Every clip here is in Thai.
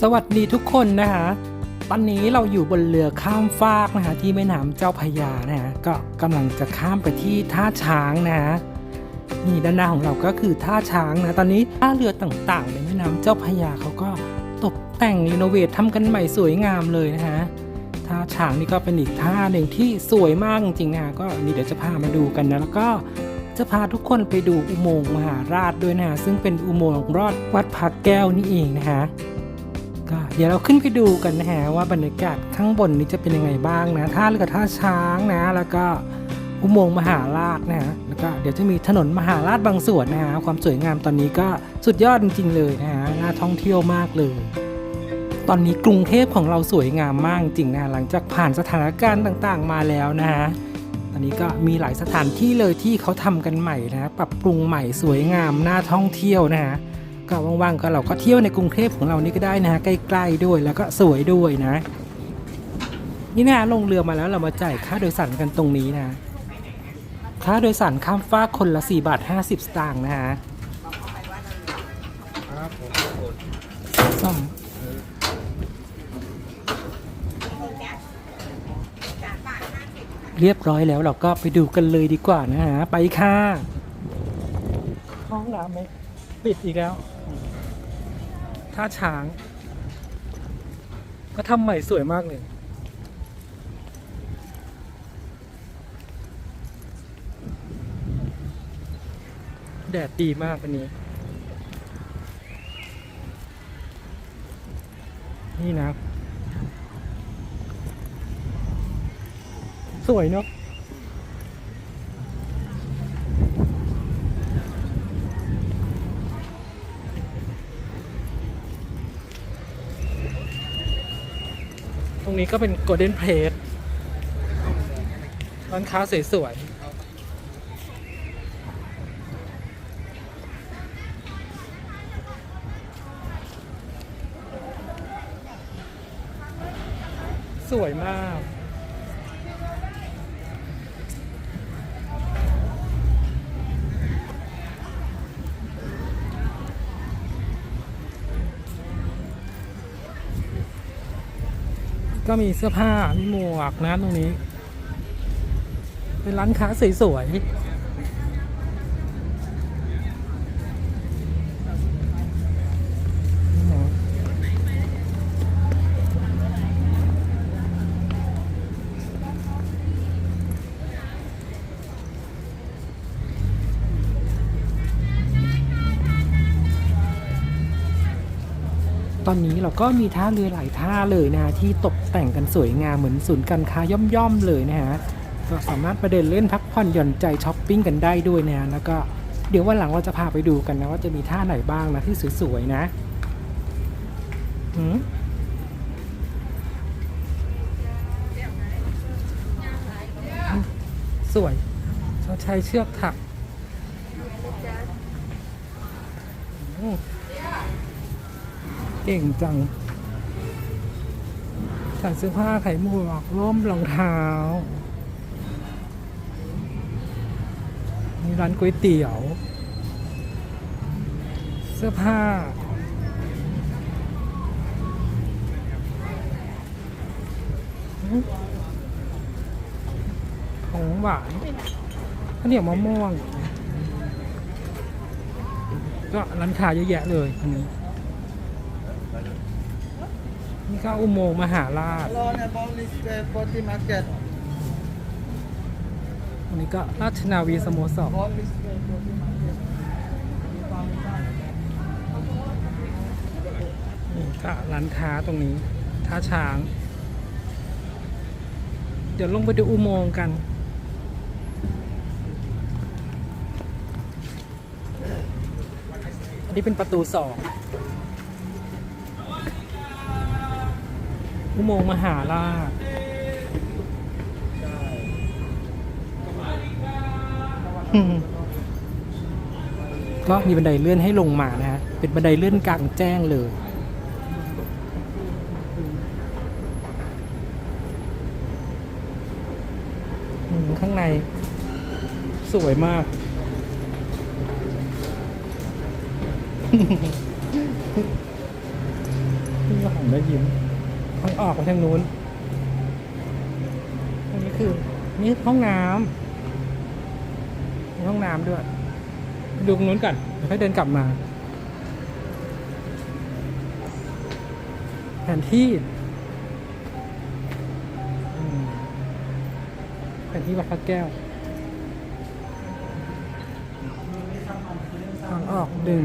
สวัสดีทุกคนนะคะ ตอนนี้เราอยู่บนเรือข้ามฟากนะคะที่แม่น้ำเจ้าพยานะฮะก็กำลังจะข้ามไปที่ท่าช้างนะฮะนี่ด้านหน้าของเราก็คือท่าช้างนะตอนนี้ท่าเรือต่างๆในแม่น้ำเจ้าพยาเขาก็ตกแต่งรีโนเวททำกันใหม่สวยงามเลยนะฮะท่าช้างนี่ก็เป็นอีกท่าหนึ่งที่สวยมากจริงๆนะก็นี่เดี๋ยวจะพามาดูกันนะแล้วก็จะพาทุกคนไปดูอุโมงค์มหาราชด้วยนะฮะซึ่งเป็นอุโมงค์รอดวัดพระแก้วนี่เองนะฮะ ก็เดี๋ยวเราขึ้นไปดูกันนะฮะว่าบรรยากาศข้างบนนี้จะเป็นยังไงบ้างนะท่าเรือกับท่าช้างนะ แล้วก็อุโมงค์มหาราชนะฮะแล้วก็เดี๋ยวจะมีถนนมหาราชบางส่วนนะฮะความสวยงามตอนนี้ก็สุดยอดจริงๆเลยนะฮะน่าท่องเที่ยวมากเลย ตอนนี้กรุงเทพของเราสวยงามมากจริงนะหลังจากผ่านสถานการณ์ต่างๆ มาแล้วนะฮะตอนนี้ก็มีหลายสถานที่เลยที่เขาทำกันใหม่นะปรับปรุงใหม่สวยงามน่าท่องเที่ยวนะฮะ ก็ว่างๆก็เราก็เที่ยวในกรุงเทพของเรานี่ก็ได้นะฮะใกล้ๆด้วยแล้วก็สวยด้วยนะ นี่นะลงเรือมาแล้วเรามาจ่ายค่าโดยสารกันตรงนี้นะค่าโดยสารข้ามฟากคนละ4บาท50 สตางค์นะฮะซ่อมเรียบร้อยแล้วเราก็ไปดูกันเลยดีกว่านะฮะ ไปค่ะ ห้องน้ำไหมปิดอีกแล้ว ท่าช้าง ก็ทำใหม่สวยมากเลย แดดดีมากวันนี้ นี่นะ สวยเนาะ ตรงนี้ก็เป็นโกลเด้นเพลสร้านค้าสวยๆ สวยมาก ก็มีเสื้อผ้า มีหมวกนะตรงนี้ เป็นร้านค้าสวยๆ อนนี้เราก็มีท่าเรือหลายท่าเลยนะฮะที่ตกแต่งกันสวยงามเหมือนศูนย์การค้าย่อมๆเลยนะฮะก็สามารถไปเดินเล่นพักผ่อนหย่อนใจช้อปปิ้งกันได้ด้วยนะแล้วก็เดี๋ยววันหลังเราจะพาไปดูกันนะว่าจะมีท่าไหนบ้างนะที่สวยๆนะหืมสวยเขาใช้เชือกถักอ เก่งจังใส่เสื้อผ้าไข่หมวกร่มรองเท้ามีร้านก๋วยเตี๋ยว เสื้อผ้า ของหวานข้าวเหนียวมะม่วง ก็ร้านค้าเยอะแยะเลยอันนี้ นี่ก็อุโมงค์มหาราช Hello, about this uh, Poti market. อันนี้ก็ราชนาวีสโมสร About this uh, Poti market. นี่ก็ร้านค้าตรงนี้ ท่าช้าง เดี๋ยวลงไปดูอุโมงค์กัน อันนี้เป็นประตูสอง อุโมงค์มหาราชอืมก็มีบันไดเลื่อนให้ลงมานะฮะ เป็นบันไดเลื่อนกลางแจ้งเลยอืมข้างใน สวยมากนพี่ก็หันมายิ้ม ทางออกไปทางนู้นอันนี้คือนี่ห้องน้ำมีห้องน้ำด้วย ดูตรงนู้นก่อนเดี๋ยวค่อยเดินกลับมา แผนที่แผนที่วัดพระแก้วทางออกดึง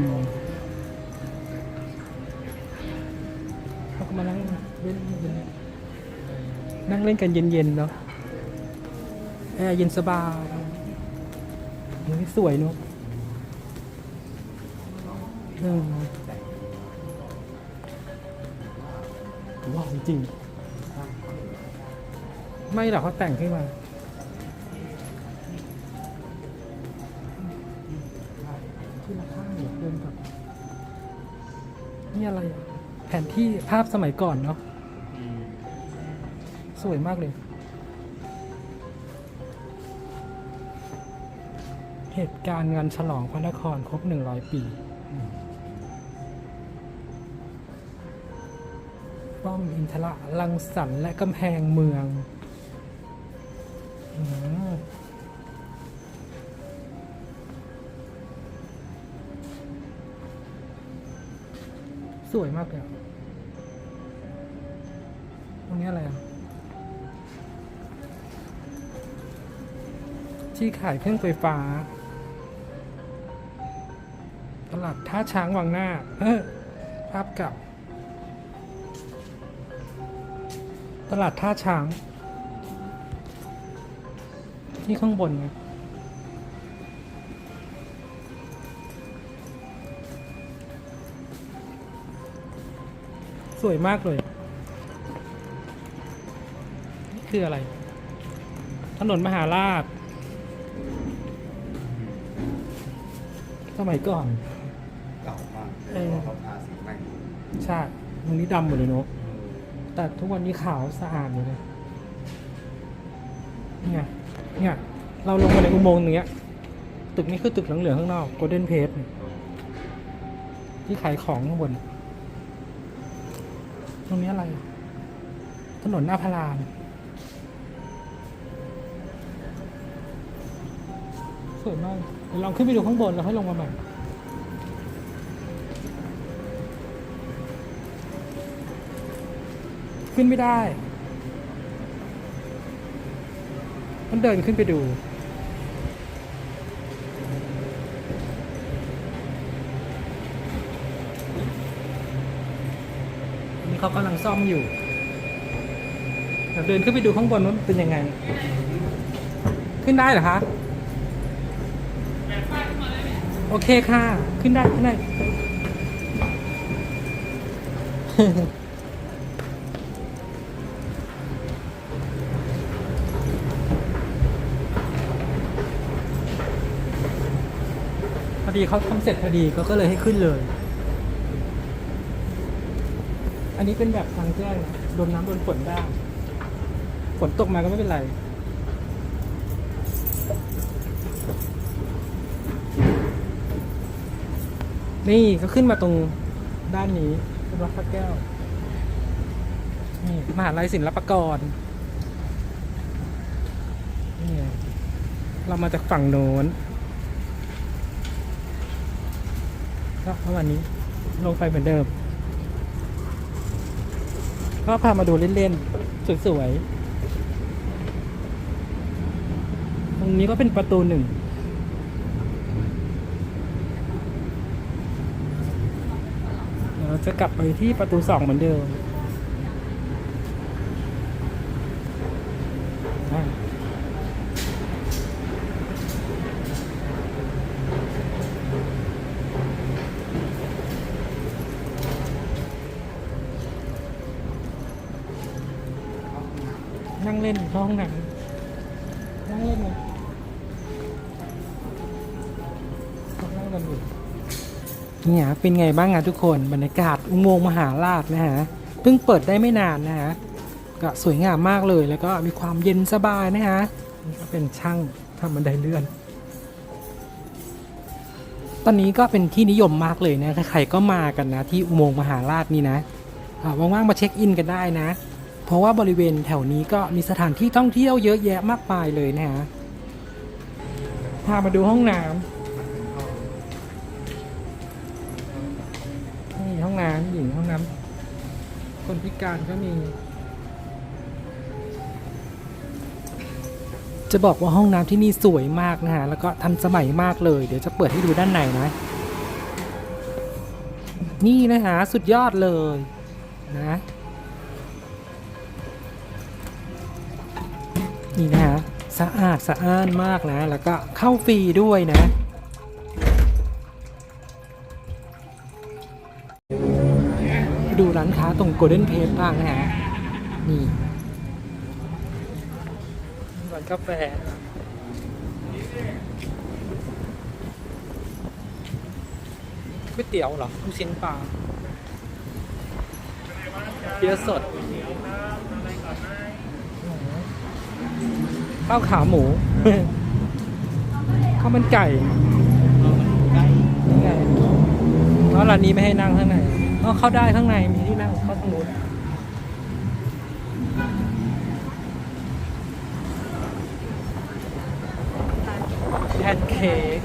นั่งเล่นกันเย็นๆเนาะแอร์เย็นสบายเฮ้ยสวยเนาะว้าวจริง ไม่หรอกเขาแต่งขึ้นมาที่ละข้างเนี่ยเดินกับนี่อะไร แผนที่ภาพสมัยก่อนเนาะ สวยมากเลย เหตุการณ์งานฉลองพระนครครบหนึ่งร้อยปีป้อมอินทระลังสรรและกำแพงเมืองอสวยมากเลย ที่ขายเครื่องไฟฟ้า ตลาดท่าช้างวังหน้า เออภาพเก่าตลาดท่าช้าง ที่ข้างบนไงสวยมากเลย นี่คืออะไร ถนนมหาราช สมัยก่อน เก่ามากเออ เขาทาสีใหม่ใช่ตรงนี้ดำหมดเลยเนอะแต่ทุกวันนี้ขาวสะอาดอยู่เลยเนี่ยเนี่ยเราลงมาในอุโมงค์ตรงเนี้ย ตึกนี้คือตึกเหลืองๆข้างนอก Golden Page เนี่ยที่ขายของข้างบน ตรงนี้อะไรอะถนนหน้าพารามสวยมากเดี๋ยวเราขึ้นไปดูข้างบนแล้วค่อยลงมาใหม่ขึ้นไม่ได้ต้องเดินขึ้นไปดู นี่เขากำลังซ่อมอยู่เดินขึ้นไปดูข้างบนว่ามันเป็นยังไง ขึ้นได้เหรอคะ โอเคค่ะ ขึ้นได้ขึ้นได้พอดีเขาทำเสร็จพอดีก็ก็เลยให้ขึ้นเลย อันนี้เป็นแบบทางแจ้งนะโดนน้ำโดนฝนได้ ฝนตกมาก็ไม่เป็นไร นี่ก็ขึ้นมาตรงด้านนี้เป็นวัดพระแก้ว นี่มหาลัยศิลปากร นี่เรามาจากฝั่งโน้นก็ประมาณนี้ลงไปเหมือนเดิม ก็พามาดูเล่นๆ สวยๆ ตรงนี้ก็เป็นประตูหนึ่ง เราจะกลับไปที่ประตูสองเหมือนเดิมนั่งเล่นห้องหนัง เนี่ยเป็นไงบ้างอะทุกคนบรรยากาศอุโมงค์มหาราชนะฮะเพิ่งเปิดได้ไม่นานนะฮะก็สวยงามมากเลยแล้วก็มีความเย็นสบายนะฮะนี่ก็เป็นช่างทำบันไดเลื่อน ตอนนี้ก็เป็นที่นิยมมากเลยนะใครๆก็มากันนะที่อุโมงค์มหาราชนี่นะว่างๆมาเช็คอินกันได้นะ เพราะว่าบริเวณแถวนี้ก็มีสถานที่ท่องเที่ยวเยอะแยะมากมายเลยนะฮะพามาดูห้องน้ำ น้ำหญิงห้องน้ำคนพิการก็มี จะบอกว่าห้องน้ำที่นี่สวยมากนะฮะ แล้วก็ทันสมัยมากเลย เดี๋ยวจะเปิดให้ดูด้านในนะ นี่นะฮะ สุดยอดเลยนะนี่นะฮะ สะอาดสะอ้านมากนะ แล้วก็เข้าฟรีด้วยนะ ดูร้านค้าตรงโกลเด้นเพ e บ้างนะฮะ นี่ร้านกาแฟก๋วยเตี๋ยวเหรอลูกชิ้นปลาเบียร์สดข้าวขาหมูข้าวมันไก่นี่ไงแล้วร้านนี้ไม่ให้นั่งข้างใน อ๋อเข้าได้ข้างในมีที่นั่งเข้าตรงนู้นแพนเค้ก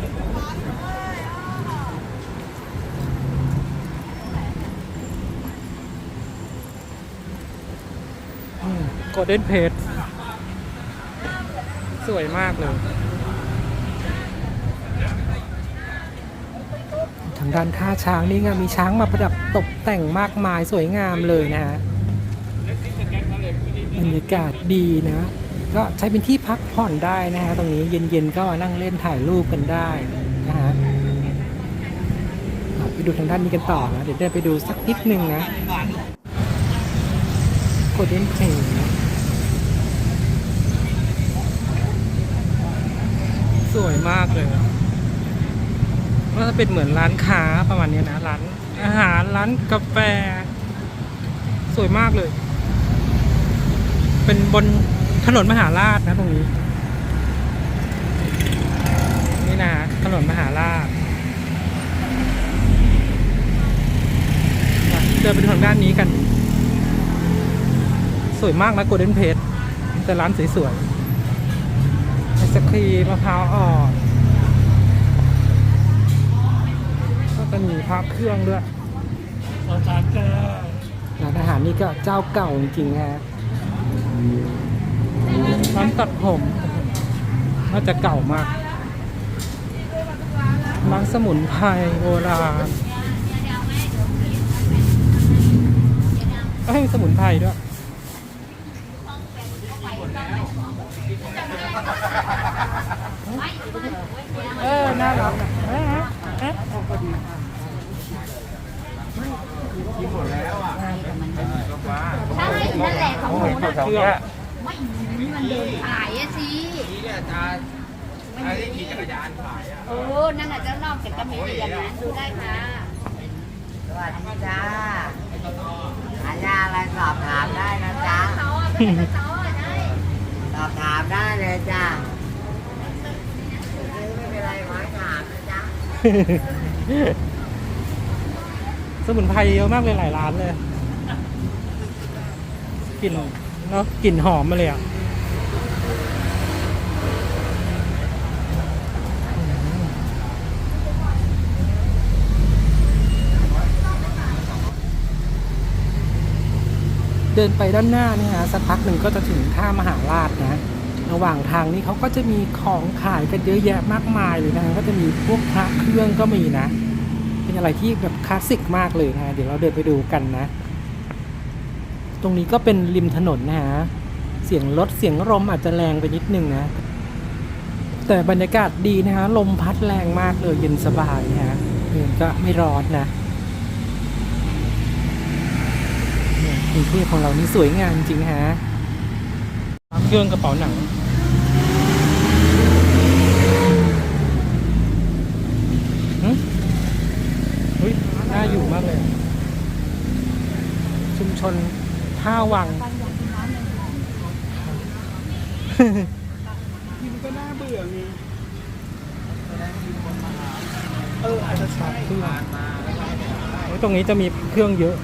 โกลเด้นเพจสวยมากเลยางด้านท่าช้างนี่ไงมีช้างมาประดับตกแต่งมากมายสวยงามเลยนะฮะบรรยากาศดีนะ ก็ใช้เป็นที่พักผ่อนได้นะฮะตรงนี้เย็นๆก็มานั่งเล่นถ่ายรูปกันได้นะฮะไปดูทางด้านนี้กันต่อนะเดี๋ยวเดินไปดูสักนิดนึงนะโกลเด้นเพลสวยมากเลย ก็จะเป็นเหมือนร้านค้าประมาณนี้นะร้านอาหารร้านกาแฟ สวยมากเลย เป็นบนถนนมหาราชนะตรงนี้ นี่นะถนนมหาราชอะเดินไปทางด้านนี้กัน สวยมากนะโกลเด้นเพจแต่ร้านสวยๆไอศครีมมะพร้าวอ่อน ก็มีพระเครื่องด้วยร้านอาหารนี่ก็เจ้าเก่าจริงๆฮะร้านตัดผมน่าจะเก่ามากร้านสมุนไพรโบราณเอ้ยสมุนไพรด้วยเออน่ารัก นะเอ๊ะเอ๊ะใช่นั่นแหละของหนูนะเครื่องไม่มันเดินขายอะสิอันนี้ขี่จักรยานขายอะเออนั่นน่ะเจ้านอกจากกระมีอย่างนั้นดูได้ค่ะสวัสดีจ้าหายาอะไรสอบถามได้นะจ๊ะเขาอะไม่ใช่เขาอะได้สอบถามได้เลยจ้าซื้อไม่เป็นไรไว้ถามนะจ๊ะ สมุนไพรเยอะมากเลยหลายร้านเลยกลิ่นเนาะกลิ่นหอมมาเลยอะเดินไปด้านหน้านี่ฮะสักพักหนึ่งก็จะถึงท่ามหาราชนะ ระหว่างทางนี้เขาก็จะมีของขายกันเยอะแยะมากมายเลยนะก็จะมีพวกพระเครื่องก็มีนะ เป็นอะไรที่แบบคลาสสิกมากเลยนะเดี๋ยวเราเดินไปดูกันนะ ตรงนี้ก็เป็นริมถนนนะฮะเสียงรถเสียงลมอาจจะแรงไปนิดนึงนะ แต่บรรยากาศดีนะฮะลมพัดแรงมากเลยเย็นสบายนะฮะเดินก็ไม่ร้อนนะเนี่ยกรุงเทพของเรานี่สวยงามจริงฮะเครื่องกระเป๋าหนัง ชนท่าวังยิ้มก็น่าเบื่อไงเอออาจจะใช่านมาแล้วก็อ้ตรงนี้จะมีเครื่องเยอะ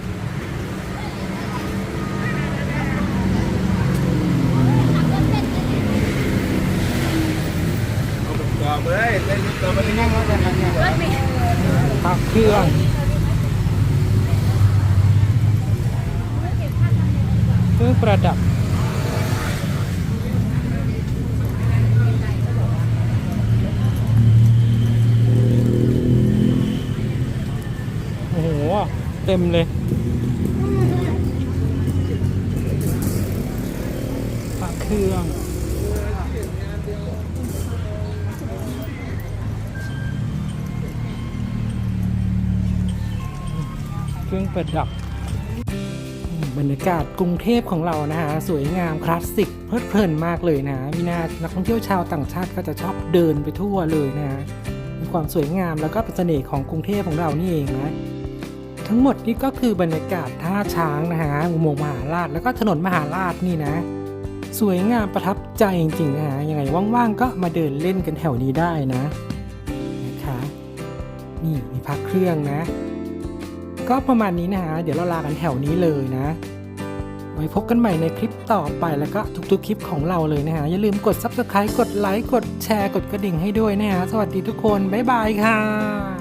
เอาแบบกรอบเลยัง่ายะเนี่ย พักเครื่อง ประดับ โอ้โห เต็มเลยพักเครื่องเครื่องประดับ บรรยากาศกรุงเทพของเรานะฮะสวยงามคลาสสิกเพลิดเพลินมากเลยนะมีนานักท่องเที่ยวชาวต่างชาติก็จะชอบเดินไปทั่วเลยนะฮะมีความสวยงามแล้วก็เป็นเสน่ห์ของกรุงเทพของเรานี่เองนะทั้งหมดนี่ก็คือบรรยากาศท่าช้างนะฮะอุโมงค์มหาราชแล้วก็ถนนมหาราชนี่นะ สวยงามประทับใจจริงๆนะฮะยังไงว่างๆก็มาเดินเล่นกันแถวนี้ได้นะนะคะนี่มีพักเครื่องนะ ก็ประมาณนี้นะฮะเดี๋ยวเราลากันแถวนี้เลยนะ ว้พบกันใหม่ในคลิปต่อไปแล้วก็ทุกๆคลิปของเราเลยนะฮะ อย่าลืมกด subscribe กดไลค์กดแชร์กดกระดิ่งให้ด้วยนะฮะ สวัสดีทุกคน บ๊ายบายค่ะ